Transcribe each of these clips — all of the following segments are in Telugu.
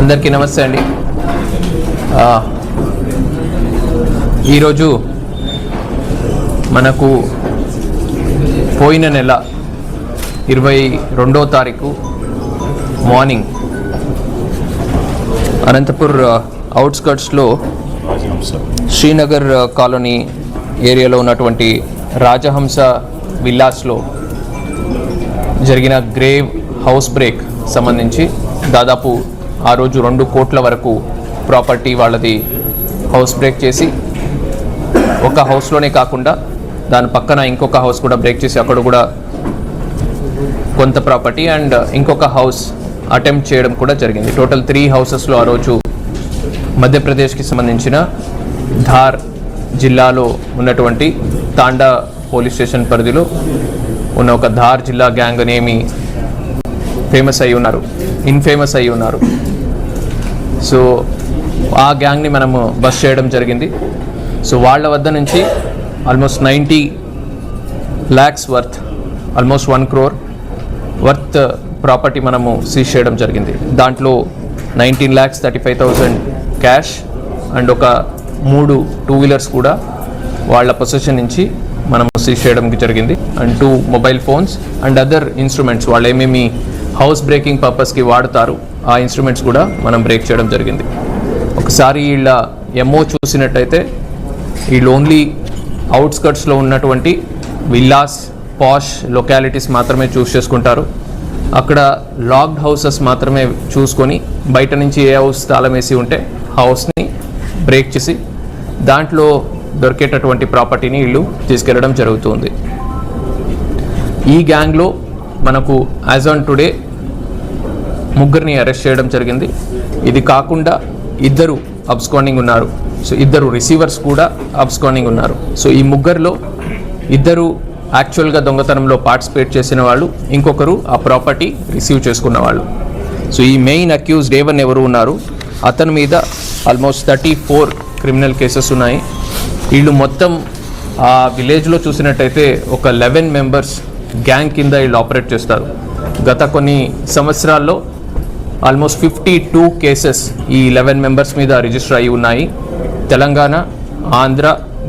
అందరికీ నమస్తే అండి. ఈరోజు మనకు పోయిన నెల ఇరవై రెండో తారీఖు మార్నింగ్ అనంతపూర్ అవుట్స్కట్స్లో శ్రీనగర్ కాలనీ ఏరియాలో ఉన్నటువంటి రాజహంస విల్లాస్లో జరిగిన గ్రేవ్ హౌస్ బ్రేక్ సంబంధించి దాదాపు ఆ రోజు రెండు కోట్ల వరకు ప్రాపర్టీ వాళ్ళది హౌస్ బ్రేక్ చేసి ఒక హౌస్లోనే కాకుండా దాని పక్కన ఇంకొక హౌస్ కూడా బ్రేక్ చేసి అక్కడ కూడా కొంత ప్రాపర్టీ అండ్ ఇంకొక హౌస్ అటెంప్ట్ చేయడం కూడా జరిగింది. టోటల్ త్రీ హౌసెస్లో ఆ రోజు మధ్యప్రదేశ్కి సంబంధించిన ధార్ జిల్లాలో ఉన్నటువంటి తాండా పోలీస్ స్టేషన్ పరిధిలో ఉన్న ఒక ధార్ జిల్లా గ్యాంగ్ అనేమి ఫేమస్ అయి ఉన్నారు ఇన్ఫేమస్ అయి ఉన్నారు. సో ఆ గ్యాంగ్ని మనము బస్ చేయడం జరిగింది. సో వాళ్ళ వద్ద నుంచి almost ninety lakhs worth almost one crore worth property మనము సీజ్ చేయడం జరిగింది. దాంట్లో nineteen lakhs thirty five thousand cash and ఒక మూడు టూ వీలర్స్ కూడా వాళ్ళ పొజిషన్ నుంచి మనం సీజ్ చేయడం జరిగింది. And two mobile phones and other instruments వాళ్ళు ఏమేమి హౌస్ బ్రేకింగ్ పర్పస్కి వాడతారు. ఆ ఇన్స్ట్రుమెంట్స్ కూడా మనం బ్రేక్ చేయడం జరిగింది. ఒకసారి వీళ్ళ ఎంఓ చూసినట్టయితే వీళ్ళు ఓన్లీ అవుట్స్కట్స్లో ఉన్నటువంటి విల్లాస్ పాష్ లొకాలిటీస్ మాత్రమే చూస్ చేసుకుంటారు. అక్కడ లాక్డ్ హౌసెస్ మాత్రమే చూసుకొని బయట నుంచి ఏ హౌస్ తాళం వేసి ఉంటే హౌస్ని బ్రేక్ చేసి దాంట్లో దొరికేటటువంటి ప్రాపర్టీని వీళ్ళు తీసుకెళ్ళడం జరుగుతుంది. ఈ గ్యాంగ్లో మనకు యాజ్ ఆన్ టుడే ముగ్గురిని అరెస్ట్ చేయడం జరిగింది. ఇది కాకుండా ఇద్దరు అబ్స్కాండింగ్ ఉన్నారు. సో ఇద్దరు రిసీవర్స్ కూడా అబ్స్కాండింగ్ ఉన్నారు. సో ఈ ముగ్గురిలో ఇద్దరు యాక్చువల్గా దొంగతనంలో పార్టిసిపేట్ చేసిన వాళ్ళు ఇంకొకరు ఆ ప్రాపర్టీ రిసీవ్ చేసుకున్న వాళ్ళు. సో ఈ మెయిన్ అక్యూజ్డ్ ఏవన్ ఎవరు ఉన్నారు? అతని మీద almost thirty four criminal cases ఉన్నాయి. వీళ్ళు మొత్తం ఆ విలేజ్లో చూసినట్టయితే ఒక లెవెన్ మెంబర్స్ గ్యాంగ్ కింద వీళ్ళు ఆపరేట్ చేస్తారు. గత కొన్ని సంవత్సరాల్లో ఆల్మోస్ట్ ఫిఫ్టీ టూ కేసెస్ ఈ లెవెన్ మెంబర్స్ మీద రిజిస్టర్ అయి ఉన్నాయి. తెలంగాణ ఆంధ్ర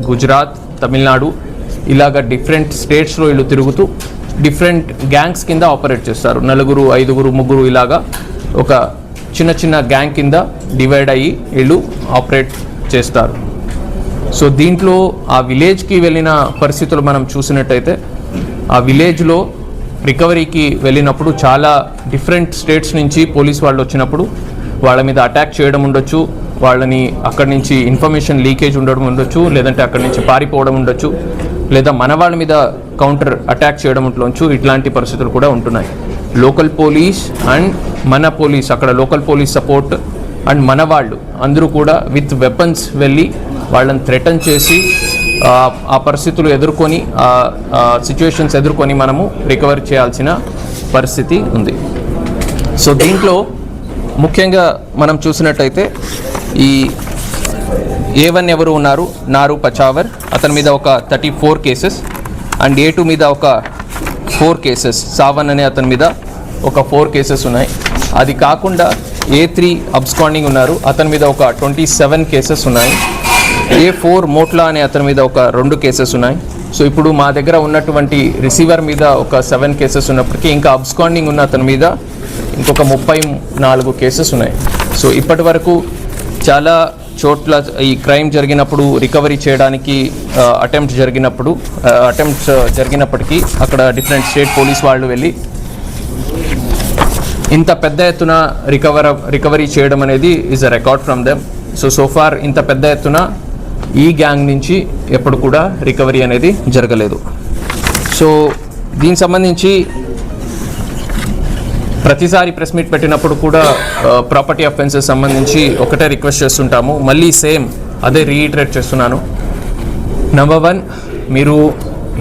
గుజరాత్ తమిళనాడు ఇలాగ డిఫరెంట్ స్టేట్స్లో వీళ్ళు తిరుగుతూ డిఫరెంట్ గ్యాంగ్స్ కింద ఆపరేట్ చేస్తారు. నలుగురు ఐదుగురు ముగ్గురు ఇలాగా ఒక చిన్న చిన్న గ్యాంగ్ కింద డివైడ్ అయ్యి వీళ్ళు ఆపరేట్ చేస్తారు. సో దీంట్లో ఆ విలేజ్కి వెళ్ళిన పరిస్థితులు మనం చూసినట్టయితే ఆ విలేజ్లో రికవరీకి వెళ్ళినప్పుడు చాలా డిఫరెంట్ స్టేట్స్ నుంచి పోలీస్ వాళ్ళు వచ్చినప్పుడు వాళ్ళ మీద అటాక్ చేయడం ఉండొచ్చు వాళ్ళని అక్కడి నుంచి ఇన్ఫర్మేషన్ లీకేజ్ ఉండడం ఉండొచ్చు లేదంటే అక్కడి నుంచి పారిపోవడం ఉండొచ్చు లేదా మన వాళ్ళ మీద కౌంటర్ అటాక్ చేయడం ఉండొచ్చు ఇట్లాంటి పరిస్థితులు కూడా ఉంటున్నాయి. లోకల్ పోలీస్ అండ్ మన పోలీస్ అక్కడ లోకల్ పోలీస్ సపోర్ట్ అండ్ మన వాళ్ళు అందరూ కూడా విత్ వెపన్స్ వెళ్ళి వాళ్ళని థ్రెటన్ చేసి ఆ, పరిస్థితులు ఎదుర్కొని ఆ సిచ్యువేషన్స్ ఎదుర్కొని మనము రికవర్ చేయాల్సిన పరిస్థితి ఉంది. సో దీంట్లో ముఖ్యంగా మనం చూసినట్టయితే ఈ ఏ వన్ ఎవరు ఉన్నారు? నారు పచావర్. అతని మీద ఒక thirty four cases and A two మీద ఒక ఫోర్ కేసెస్ సావన్ అనే అతని మీద ఒక ఫోర్ కేసెస్ ఉన్నాయి. అది కాకుండా ఏ త్రీ అబ్స్కాండింగ్ ఉన్నారు. అతని మీద ఒక ట్వంటీ సెవెన్ కేసెస్ ఉన్నాయి. ఏ ఫోర్ మోట్లా అనే అతని మీద ఒక రెండు కేసెస్ ఉన్నాయి. సో ఇప్పుడు మా దగ్గర ఉన్నటువంటి రిసీవర్ మీద ఒక సెవెన్ కేసెస్ ఉన్నప్పటికీ ఇంకా అబ్స్కాండింగ్ ఉన్న అతని మీద ఇంకొక ముప్పై నాలుగు కేసెస్ ఉన్నాయి. సో ఇప్పటి వరకు చాలా చోట్ల ఈ క్రైమ్ జరిగినప్పుడు రికవరీ చేయడానికి అటెంప్ట్ జరిగినప్పుడు అటెంప్ట్స్ జరిగినప్పటికీ అక్కడ డిఫరెంట్ స్టేట్ పోలీస్ వాళ్ళు వెళ్ళి ఇంత పెద్ద ఎత్తున రికవర్ రికవరీ చేయడం అనేది is a record from them so so far ఇంత పెద్ద ఎత్తున ఈ గ్యాంగ్ నుంచి ఎప్పుడు కూడా రికవరీ అనేది జరగలేదు. సో దీనికి సంబంధించి ప్రతిసారి ప్రెస్ మీట్ పెట్టినప్పుడు కూడా ప్రాపర్టీ అఫెన్సెస్ సంబంధించి ఒకటే రిక్వెస్ట్ చేస్తుంటాము. మళ్ళీ సేమ్ అదే రీఇటరేట్ చేస్తున్నాను. నెంబర్ వన్ మీరు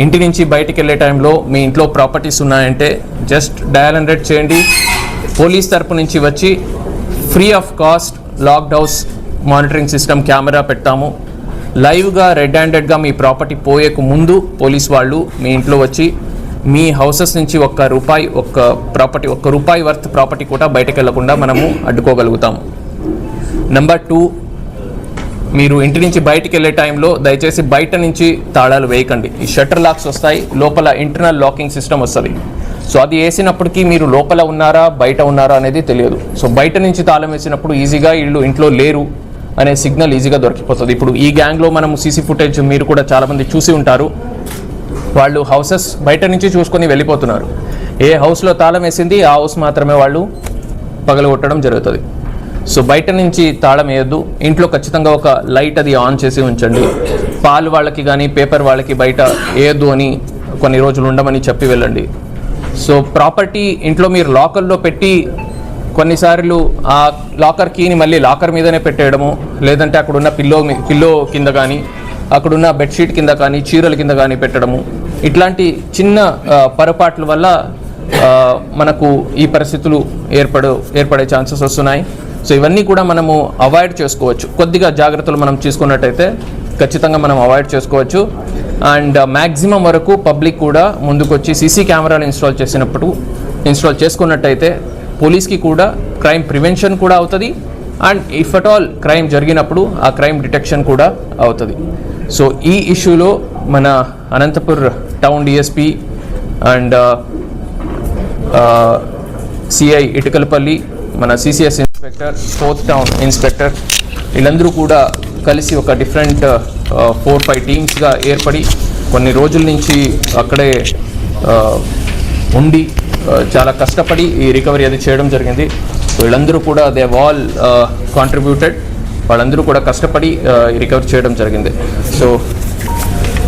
ఇంటి నుంచి బయటికి వెళ్ళే టైంలో మీ ఇంట్లో ప్రాపర్టీస్ ఉన్నాయంటే జస్ట్ డయల్ హండ్రెడ్ చేయండి. పోలీస్ తరపు నుంచి వచ్చి free of cost locked house monitoring system camera పెడతాము. లైవ్గా రెడ్ హ్యాండెడ్గా మీ ప్రాపర్టీ పోయేకు ముందు పోలీస్ వాళ్ళు మీ ఇంట్లో వచ్చి మీ హౌసెస్ నుంచి ఒక్క రూపాయి ఒక్క ప్రాపర్టీ ఒక్క రూపాయి వర్త్ ప్రాపర్టీ కూడా బయటకు వెళ్ళకుండా మనము అడ్డుకోగలుగుతాము. నెంబర్ టూ మీరు ఇంటి నుంచి బయటికి వెళ్ళే టైంలో దయచేసి బయట నుంచి తాళాలు వేయకండి. ఈ షట్టర్ లాక్స్ వస్తాయి లోపల ఇంటర్నల్ లాకింగ్ సిస్టమ్ వస్తుంది. సో అది వేసినప్పటికీ మీరు లోపల ఉన్నారా బయట ఉన్నారా అనేది తెలియదు. సో బయట నుంచి తాళం వేసినప్పుడు ఈజీగా వీళ్ళు ఇంట్లో లేరు. అనే సిగ్నల్ ఈజీగా దొరికిపోతుంది. ఇప్పుడు ఈ గ్యాంగ్లో మనం సీసీ ఫుటేజ్ మీరు కూడా చాలామంది చూసి ఉంటారు. వాళ్ళు హౌసెస్ బయట నుంచి చూసుకొని వెళ్ళిపోతున్నారు. ఏ హౌస్లో తాళం వేసింది ఆ హౌస్ మాత్రమే వాళ్ళు పగలగొట్టడం జరుగుతుంది. సో బయట నుంచి తాళం వేయద్దు. ఇంట్లో ఖచ్చితంగా ఒక లైట్ అది ఆన్ చేసి ఉంచండి. పాలు వాళ్ళకి కానీ పేపర్ వాళ్ళకి బయట వేయద్దు అని కొన్ని రోజులు ఉండమని చెప్పి వెళ్ళండి. సో ప్రాపర్టీ ఇంట్లో మీరు లాకర్లో పెట్టి కొన్నిసార్లు ఆ లాకర్ కీని మళ్ళీ లాకర్ మీదనే పెట్టేయడము లేదంటే అక్కడున్న పిల్లో మీ- పిల్లో కింద కానీ అక్కడున్న బెడ్షీట్ కింద కానీ చీరల కింద కానీ పెట్టడము. ఇట్లాంటి చిన్న పొరపాట్ల వల్ల మనకు ఈ పరిస్థితులు ఏర్పడు ఏర్పడే ఛాన్సెస్ వస్తున్నాయి. సో ఇవన్నీ కూడా మనము అవాయిడ్ చేసుకోవచ్చు. కొద్దిగా జాగ్రత్తలు మనం తీసుకున్నట్టయితే ఖచ్చితంగా మనం అవాయిడ్ చేసుకోవచ్చు. అండ్ మ్యాక్సిమం వరకు పబ్లిక్ కూడా ముందుకొచ్చి సీసీ కెమెరాలు ఇన్స్టాల్ చేసినప్పుడు ఇన్స్టాల్ చేసుకున్నట్టయితే పోలీస్కి కూడా క్రైమ్ ప్రివెన్షన్ కూడా అవుతుంది. And if at all crime జరిగినప్పుడు ఆ క్రైమ్ డిటెక్షన్ కూడా అవుతుంది. సో ఈ ఇష్యూలో మన Anantapur town DSP and CI Itukalapalli మన CCS inspector fourth town inspector వీళ్ళందరూ కూడా కలిసి ఒక డిఫరెంట్ ఫోర్ ఫైవ్ టీమ్స్గా ఏర్పడి కొన్ని రోజుల నుంచి అక్కడే ఉండి చాలా కష్టపడి ఈ రికవరీ అది చేయడం జరిగింది. వీళ్ళందరూ కూడా దే ఆల్ కాంట్రిబ్యూటెడ్ వాళ్ళందరూ కూడా కష్టపడి రికవరీ చేయడం జరిగింది. So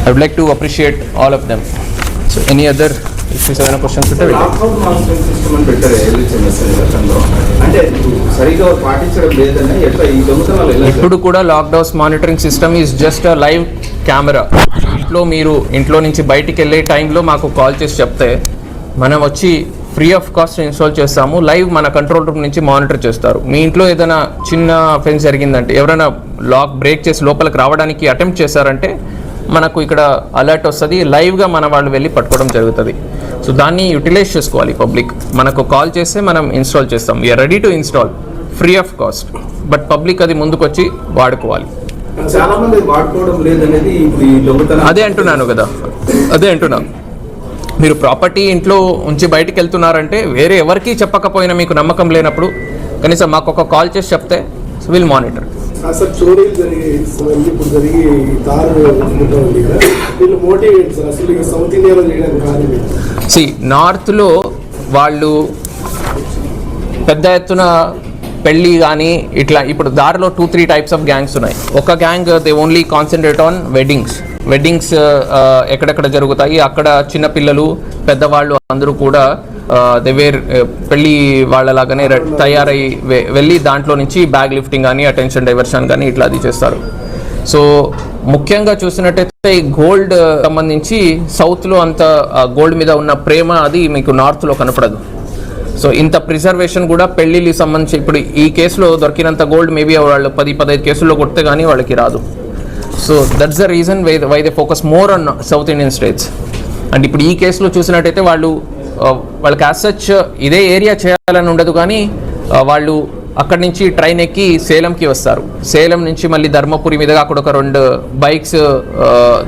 I would like to appreciate all of them so any other issues ఏదైనా క్వశ్చన్స్ ఉంటే ఇప్పుడు కూడా lockdowns monitoring system is just live camera ఇంట్లో మీరు ఇంట్లో నుంచి బయటికి వెళ్ళే టైంలో మాకు కాల్ చేసి చెప్తే మనం వచ్చి ఫ్రీ ఆఫ్ కాస్ట్ ఇన్స్టాల్ చేస్తాము లైవ్ మన కంట్రోల్ రూమ్ నుంచి మానిటర్ చేస్తారు. మీ ఇంట్లో ఏదైనా చిన్న ఫెన్స్ జరిగిందంటే ఎవరైనా లాక్ బ్రేక్ చేసి లోపలికి రావడానికి అటెంప్ట్ చేశారంటే మనకు ఇక్కడ అలర్ట్ వస్తుంది లైవ్గా మన వాళ్ళు వెళ్ళి పట్టుకోవడం జరుగుతుంది. సో దాన్ని యూటిలైజ్ చేసుకోవాలి పబ్లిక్ మనకు కాల్ చేస్తే మనం ఇన్స్టాల్ చేస్తాం. We're ready to install free of cost but public అది ముందుకొచ్చి వాడుకోవాలి. అదే అంటున్నాను కదా. అదే అంటున్నాను. మీరు ప్రాపర్టీ ఇంట్లో ఉంచి బయటికి వెళ్తున్నారంటే వేరే ఎవరికీ చెప్పకపోయినా మీకు నమ్మకం లేనప్పుడు కనీసం మాకు ఒక కాల్ చేసి చెప్తే విల్ మానిటర్ అసలు చోరీలు జరిగి ఇప్పుడు జరిగి ఈ దారు ఉంటూ ఉంది కదా. వీళ్ళు మోటివేట్ సార్ అసలు ఇక సౌత్ ఇండియాలో చేయడానికి కారణం ఏంటి? సి నార్త్లో వాళ్ళు పెద్ద ఎత్తున పెళ్ళి కానీ ఇట్లా ఇప్పుడు దారిలో two three types of gangs ఉన్నాయి. ఒక gang they only concentrate on weddings weddings uh, uh, ఎక్కడెక్కడ జరుగుతాయి? అక్కడ చిన్నపిల్లలు పెద్దవాళ్ళు అందరూ కూడా uh, దే వేర్ పెళ్ళి వాళ్ళలాగానే తయారై వె- వెళ్ళి దాంట్లో నుంచి బ్యాగ్ లిఫ్టింగ్ కానీ అటెన్షన్ డైవర్షన్ కానీ ఇట్లా అది చేస్తారు. సో ముఖ్యంగా చూసినట్టయితే ఈ గోల్డ్ సంబంధించి సౌత్లో అంత గోల్డ్ మీద ఉన్న ప్రేమ అది మీకు నార్త్లో కనపడదు. సో ఇంత ప్రిజర్వేషన్ కూడా పెళ్ళిళ్ళకి సంబంధించి ఇప్పుడు ఈ కేసులో దొరికినంత గోల్డ్ మేబీ వాళ్ళు పది పదహైదు కేసుల్లో కొడితే కానీ వాళ్ళకి రాదు. So that's the reason why why they focus more on South Indian states and ఇప్పుడు ఈ కేసులో చూసినట్టయితే వాళ్ళు uh, వాళ్ళకి యాజ్ సచ్ uh, ఇదే ఏరియా చేయాలని ఉండదు కానీ uh, వాళ్ళు అక్కడి నుంచి ట్రైన్ ఎక్కి సేలంకి వస్తారు. సేలం నుంచి మళ్ళీ ధర్మపురి మీదుగా అక్కడ ఒక రెండు బైక్స్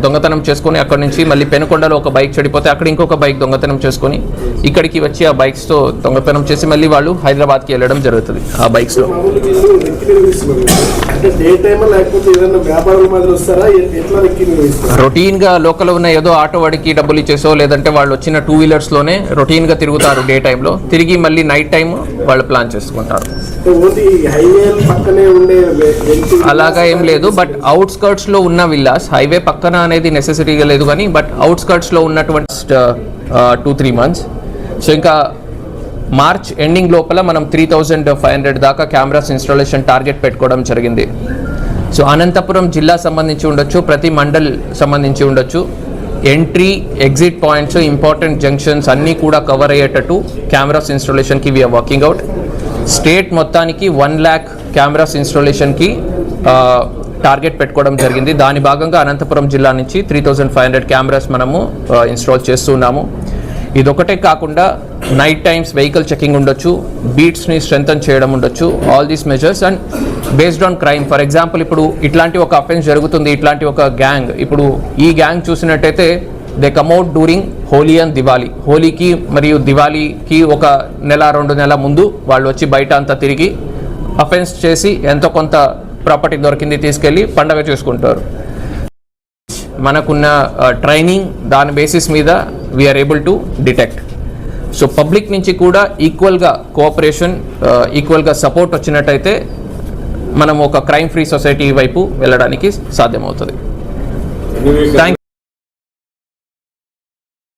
దొంగతనం చేసుకొని అక్కడ నుంచి మళ్ళీ పెనుకొండలో ఒక బైక్ చెడిపోతే అక్కడ ఇంకొక బైక్ దొంగతనం చేసుకొని ఇక్కడికి వచ్చి ఆ బైక్స్తో దొంగతనం చేసి మళ్ళీ వాళ్ళు హైదరాబాద్కి వెళ్ళడం జరుగుతుంది ఆ బైక్స్లో. మామూలు వీళ్ళు వెక్కి నిర్వహిస్తున్నారు అంటే డే టైమ్ లేకపోతే ఏదైనా వ్యాపారాల మాదిరి వస్తారా? ఎ- ఎట్లా వెక్కి నిర్వహిస్తారు రొటీన్గా లోకల్ ఉన్న ఏదో ఆటో వాడికి డబ్బులు ఇచ్చేసో లేదంటే వాళ్ళు వచ్చిన టూ వీలర్స్లోనే రొటీన్గా తిరుగుతారు డే టైంలో తిరిగి మళ్ళీ నైట్ టైం వాళ్ళు ప్లాన్ చేసుకుంటారు. అలాగా ఏం లేదు బట్ అవుట్స్కర్ట్స్లో ఉన్న విల్లాస్ హైవే పక్కన అనేది నెసెసరీగా లేదు కానీ బట్ అవుట్స్కర్ట్స్లో ఉన్నటువంటి టూ త్రీ మంత్స్ సో ఇంకా మార్చ్ ఎండింగ్ లోపల మనం త్రీ థౌజండ్ ఫైవ్ హండ్రెడ్ దాకా కెమెరాస్ ఇన్స్టాలేషన్ టార్గెట్ పెట్టుకోవడం జరిగింది. సో అనంతపురం జిల్లా సంబంధించి ఉండొచ్చు ప్రతి మండల్ సంబంధించి ఉండొచ్చు. Entry exit points important junctions అన్నీ కూడా కవర్ అయ్యేటట్టు కెమెరాస్ ఇన్స్టాలేషన్కి వీఆర్ వర్కింగ్ అవుట్ స్టేట్ మొత్తానికి వన్ ల్యాక్ కెమెరాస్ ఇన్స్టాలేషన్కి టార్గెట్ పెట్టుకోవడం జరిగింది. దాని భాగంగా అనంతపురం జిల్లా నుంచి three thousand five hundred cameras మనము ఇన్స్టాల్ చేస్తున్నాము. ఇదొకటే కాకుండా నైట్ టైమ్స్ వెహికల్ చెకింగ్ ఉండొచ్చు బీట్స్ని స్ట్రెంథన్ చేయడం ఉండొచ్చు all these measures and based on crime for example ఇప్పుడు ఇట్లాంటి ఒక అఫెన్స్ జరుగుతుంది ఇట్లాంటి ఒక గ్యాంగ్ ఇప్పుడు ఈ గ్యాంగ్ చూసినట్టయితే they come out during Holi and Diwali హోలీకి మరియు దివాళీకి ఒక నెల రెండు నెలల ముందు వాళ్ళు వచ్చి బయట అంతా తిరిగి అఫెన్స్ చేసి ఎంతో కొంత ప్రాపర్టీ దొరికింది తీసుకెళ్ళి పండగ చేసుకుంటారు. మనకున్న ట్రైనింగ్ దాని బేసిస్ మీద we are able to detect so public నుంచి కూడా ఈక్వల్గా కోఆపరేషన్ ఈక్వల్గా సపోర్ట్ వచ్చినట్టయితే మనం ఒక క్రైమ్ ఫ్రీ సొసైటీ వైపు వెళ్ళడానికి సాధ్యమవుతుంది. థ్యాంక్